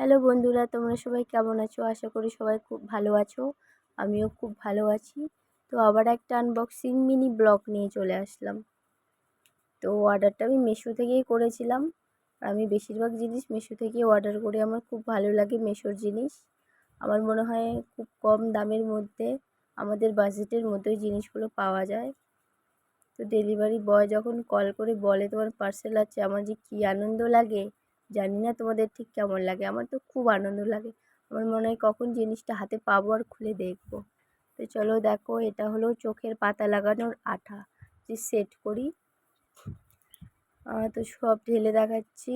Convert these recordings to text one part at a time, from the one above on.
Hello বন্ধুরা, তোমরা সবাই কেমন আছো? আশা করি সবাই খুব ভালো আছো। আমিও খুব ভালো আছি। তো আবার একটা আনবক্সিং মিনি ব্লগ নিয়ে চলে আসলাম। তো অর্ডারটা আমি মেশো থেকেই করেছিলাম। আর আমি বেশিরভাগ জিনিস মেশো থেকেই অর্ডার করি। আমার খুব ভালো লাগে মেশোর জিনিস। আমার মনে হয় খুব কম দামের মধ্যে আমাদের বাজেটের মধ্যেই জিনিসগুলো পাওয়া যায়। তো ডেলিভারি বয় যখন কল করে বলে তোমার পার্সেল আছে, আমার যে কী আনন্দ লাগে। জানি না তোমাদের ঠিক কেমন লাগে, আমার তো খুব আনন্দ লাগে। আমার মনে হয় কখন জিনিসটা হাতে পাবো আর খুলে দেখব। তো চলো দেখো, এটা হলো চোখের পাতা লাগানোর আঠা। যে সেট করি। তো সব ঢেলে দেখাচ্ছি।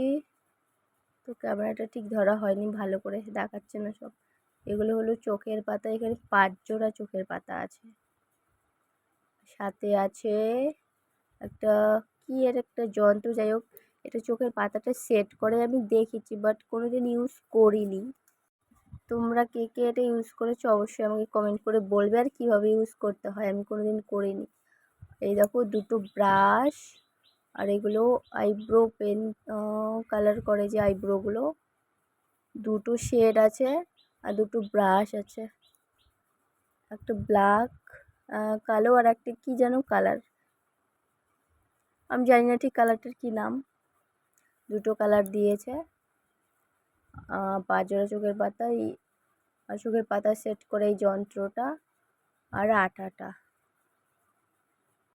তো ক্যামেরাটা ঠিক ধরা হয়নি, ভালো করে দেখাচ্ছে না সব। এগুলো হলো চোখের পাতা, এখানে পাঁচ জোড়া চোখের পাতা আছে। সাথে আছে একটা কী এর একটা যন্ত্র, যাই হোক। এটা চোখের পাতাটা সেট করে আমি দেখেছি বাট কোনো দিন ইউজ করিনি। তোমরা কে কে এটা ইউজ করেছ অবশ্যই আমাকে কমেন্ট করে বলবে আর কীভাবে ইউজ করতে হয়, আমি কোনো দিন করিনি। এই দেখো দুটো ব্রাশ আর এগুলো আইব্রো পেন কালার করে যে আইব্রোগুলো দুটো শেড আছে আর দুটো ব্রাশ আছে। একটা ব্ল্যাক কালো আর একটা কী যেন কালার আমি জানি না ঠিক কালারটার কী নাম। দুটো কালার দিয়েছে। পাঁচজোড়া চোখের পাতা এই চোখের পাতা সেট করে এই যন্ত্রটা, আর আটাটা।